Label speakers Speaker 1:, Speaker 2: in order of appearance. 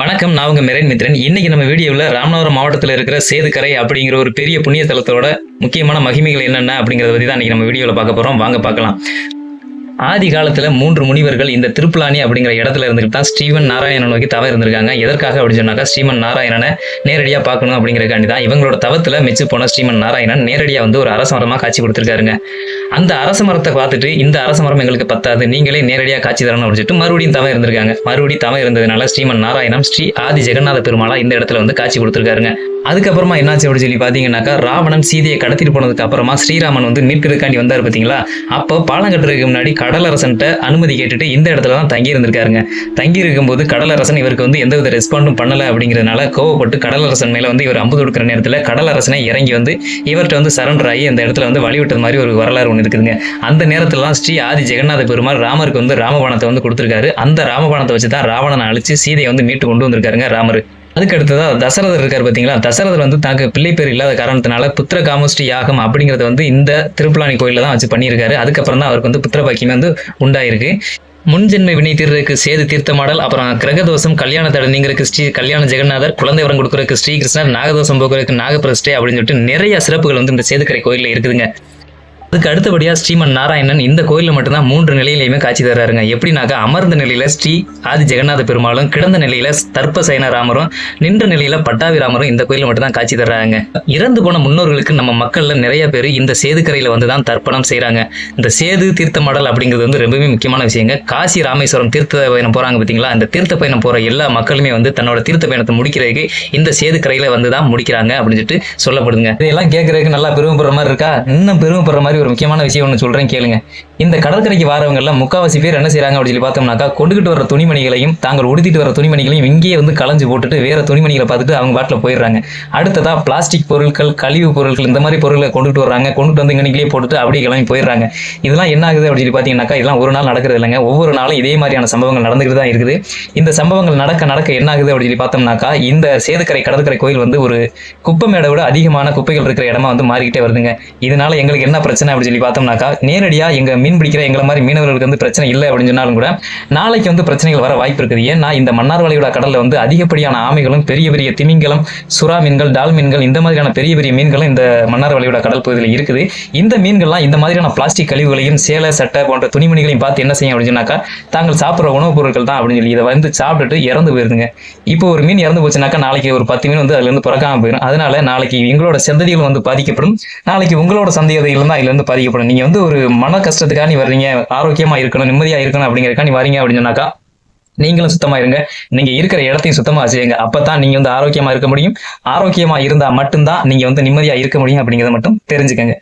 Speaker 1: வணக்கம் நான் உங்க மெரேன் மித்ரன். இன்னைக்கு நம்ம வீடியோவில் ராமநாதபுரம் மாவட்டத்தில் இருக்கிற சேதுக்கரை அப்படிங்கிற ஒரு பெரிய புண்ணிய தலத்தோட முக்கியமான மகிமைகள் என்னென்ன அப்படிங்கிறத பற்றி தான் இன்னைக்கு நம்ம வீடியோவில் பார்க்க போகிறோம் வாங்க பார்க்கலாம். ஆதி காலத்தில் மூன்று முனிவர்கள் இந்த திருப்புலானி அப்படிங்கிற இடத்துல இருந்துட்டு தான் ஸ்ரீவன் நாராயணன் நோக்கி தவ இருந்திருக்காங்க. எதற்காக அப்படின்னு சொன்னாக்கா ஸ்ரீமன் நாராயணனை நேரடியாக பார்க்கணும் அப்படிங்கிறக்காண்டி தான். இவங்களோட தவத்தில் மெச்சு போன ஸ்ரீமன் நாராயணன் நேரடியாக வந்து ஒரு அரச மரமாக காட்சி கொடுத்துருக்காருங்க. அந்த அரச மரத்தை பார்த்துட்டு இந்த அரச மரம் எங்களுக்கு பத்தாது நீங்களே நேரடியாக காட்சி தரணும் அப்படின்னு சொல்லிட்டு மறுபடியும் தவ இருந்திருக்காங்க. மறுபடியும் தவ இருந்ததுனால ஸ்ரீமன் நாராயணம் ஸ்ரீ ஆதி ஜெகநாத பெருமாளா இந்த இடத்துல வந்து காட்சி கொடுத்துருக்காருங்க. அதுக்கப்புறமா என்னாச்சு அப்படின்னு சொல்லி பார்த்தீங்கன்னாக்கா ராவணன் சீதையை கடத்திட்டு போனதுக்கு அப்புறமா ஸ்ரீராமன் வந்து மீட்கிறதுக்காண்டி வந்தார் பார்த்தீங்களா? அப்போ பாலம் கட்டுறதுக்கு முன்னாடி கடலரசன்ட்ட அனுமதி கேட்டுட்டு இந்த இடத்துல தான் தங்கி இருந்திருக்காருங்க. தங்கி இருக்கும்போது கடலரசன் இவருக்கு வந்து எந்தவித ரெஸ்பாண்டும் பண்ணலை அப்படிங்கிறதுனால கோவப்பட்டு கடலரசன் மேலே வந்து இவர் அம்பு தொடுக்கிற நேரத்தில் கடலரசனை இறங்கி வந்து இவர்கிட்ட வந்து சரண்டர் ஆகி அந்த இடத்துல வந்து வழிவிட்டது மாதிரி ஒரு வரலாறு ஒன்று இருக்குதுங்க. அந்த நேரத்திலலாம் ஸ்ரீ ஆதி ஜெகநாத பெருமாள் ராமருக்கு வந்து ராமபாணத்தை வந்து கொடுத்துருக்காரு. அந்த ராமபாணத்தை வச்சு தான் ராவணனை அழிச்சு சீதையை வந்து மீட்டு கொண்டு வந்திருக்காருங்க ராமர். அதுக்கு அடுத்ததா தசரதர் இருக்கார் பார்த்தீங்களா தசரதர் வந்து தனக்கு பிள்ளை பேர் இல்லாத காரணத்தினால புத்திர காமஸ்ரீ யாகம் அப்படிங்கிறத வந்து இந்த திருப்புலானி கோயிலில் தான் வச்சு பண்ணியிருக்காரு. அதுக்கப்புறம் தான் அவருக்கு வந்து புத்திரபாக்கியமே வந்து உண்டாயிருக்கு. முன்ஜென்மை வினை தீர்றதுக்கு சேது தீர்த்தமாடல் அப்புறம் கிரகதோஷம் கல்யாண தடனிங்கிறதுக்கு ஸ்ரீ கல்யாண ஜெகநாதர் குழந்தை வரம் கொடுக்குறதுக்கு ஸ்ரீகிருஷ்ணர் நாகதோஷம் போக்குறதுக்கு நாகபிரஷ்டை அப்படின்னு சொல்லிட்டு நிறைய சிறப்புகள் வந்து இந்த சேதுக்கரை கோயிலில் இருக்குதுங்க. அதுக்கு அடுத்தபடியாக ஸ்ரீமன் நாராயணன் இந்த கோயிலில் மட்டும்தான் மூன்று நிலையிலையுமே காட்சி தர்றாருங்க. எப்படின்னாக்கா அமர்ந்த நிலையில ஸ்ரீ ஆதி ஜெகநாத பெருமாளும் கிடந்த நிலையில தர்ப்பசயன ராமரும் நின்ற நிலையில பட்டாவிராமரும் இந்த கோயிலில் மட்டும்தான் காட்சி தர்றாங்க இறந்து போன முன்னோர்களுக்கு நம்ம மக்கள்ல நிறைய பேர் இந்த சேதுக்கரையில வந்து தான் தர்ப்பணம் செய்கிறாங்க இந்த சேது தீர்த்த மடல் அப்படிங்கிறது வந்து ரொம்பவே முக்கியமான விஷயங்க. காசி ராமேஸ்வரம் தீர்த்த பயணம் போறாங்க பார்த்தீங்களா அந்த தீர்த்த பயணம் போற எல்லா மக்களுமே வந்து தன்னோட தீர்த்த பயணத்தை முடிக்கிறதுக்கு இந்த சேதுக்கரையில வந்து தான் முடிக்கிறாங்க அப்படின்னு சொல்லிட்டு சொல்லப்படுதுங்க. இதெல்லாம் கேட்கறதுக்கு நல்லா பெருமைப்படுற மாதிரி இருக்கா? இன்னும் பெருமைப்படுற மாதிரி ஒரு முக்கியமான விஷயம் ஒன்று சொல்றேன் கேளுங்க. இந்த கடற்கரைக்கு வரவங்க முக்காவாசி பேர் என்ன செய்கிறாங்க அப்படின்னு சொல்லி பார்த்தோம்னாக்கா கொண்டுகிட்டு வர துணிமணிகளையும் தாங்கள் உடுத்திட்டு வர துணிமணிகளையும் இங்கேயே வந்து களைஞ்சு போட்டுட்டு வேற துணிமணிகளை பார்த்துட்டு அவங்க பாட்டில் போயிடுறாங்க. அடுத்ததா பிளாஸ்டிக் பொருட்கள் கழிவு பொருட்கள் இந்த மாதிரி பொருட்களை கொண்டுட்டு வர்றாங்க. கொண்டுட்டு வந்து இங்கனைக்கிலே போட்டுட்டு அப்படியே கிளம்பி போயிடுறாங்க. இதெல்லாம் என்ன ஆகுது அப்படின்னு சொல்லி பார்த்தீங்கன்னாக்கா இதெல்லாம் ஒரு நாள் நடக்கிறது இல்லைங்க. ஒவ்வொரு நாளும் இதே மாதிரியான சம்பவங்கள் நடந்துகிட்டு தான் இருக்குது. இந்த சம்பவங்கள் நடக்க நடக்க என்ன ஆகுது அப்படின்னு சொல்லி பார்த்தோம்னாக்கா இந்த சேதுக்கரை கடற்கரை கோயில் வந்து ஒரு குப்பை மேடை விட அதிகமான குப்பைகள் இருக்கிற இடமா வந்து மாறிக்கிட்டே வருதுங்க. இதனால எங்களுக்கு என்ன பிரச்சனை? அப்படின்னு சொல்லி பார்த்தோம்னாக்கா நேரடியா எங்க மீன் பிடிக்கிற எங்களை மாதிரி மீனவர்களுக்கு வந்து பிரச்சனை இல்லை அப்படின்னு சொன்னாலும் கூட நாளைக்கு வந்து பிரச்சனைகள் வர வாய்ப்பு இருக்குது. ஏன்னா இந்த மன்னார் வளைகுடா கடல்ல வந்து அதிகப்படியான ஆமைகளும் பெரிய பெரிய திமிங்கலம் சுறா மீன்கள் டால் மீன்கள் இந்த மாதிரியான பெரிய பெரிய மீன்களும் இந்த மன்னார் வளைகுடா கடல் பகுதியில் இருக்குது. இந்த மீன்கள்லாம் இந்த மாதிரியான பிளாஸ்டிக் கழிவுகளையும் சேலை சட்டை போன்ற துணிமணிகளையும் பார்த்து என்ன செய்யும் அப்படின்னு சொன்னாக்கா தாங்கள் சாப்பிட்ற உணவுப் பொருட்கள் தான் அப்படின்னு சொல்லி இதை வந்து சாப்பிட்டுட்டு இறந்து போயிருதுங்க. இப்போ ஒரு மீன் இறந்து போச்சுனாக்கா நாளைக்கு ஒரு பத்து மீன் வந்து அதுல இருந்து பிறக்காம போயிடும் அதனால நாளைக்கு எங்களோட சந்ததிகள் வந்து பாதிக்கப்படும். நாளைக்கு உங்களோட சந்ததிகள் தான் இதுல வந்து பாதிக்கப்படும். நீங்க வந்து ஒரு மன கஷ்டத்துக்காக நீ வர்றீங்க ஆரோக்கியமா இருக்கணும் நிம்மதியா இருக்கணும் அப்படிங்கிறக்கா நீ வரீங்க அப்படின்னு சொன்னாக்கா நீங்களும் சுத்தமா இருங்க. நீங்க இருக்கிற இடத்தையும் சுத்தமா வச்சுக்கங்க அப்பதான் நீங்க வந்து ஆரோக்கியமா இருக்க முடியும். ஆரோக்கியமா இருந்தா மட்டும்தான் நீங்க வந்து நிம்மதியா இருக்க முடியும் அப்படிங்கறத மட்டும் தெரிஞ்சுக்கங்க.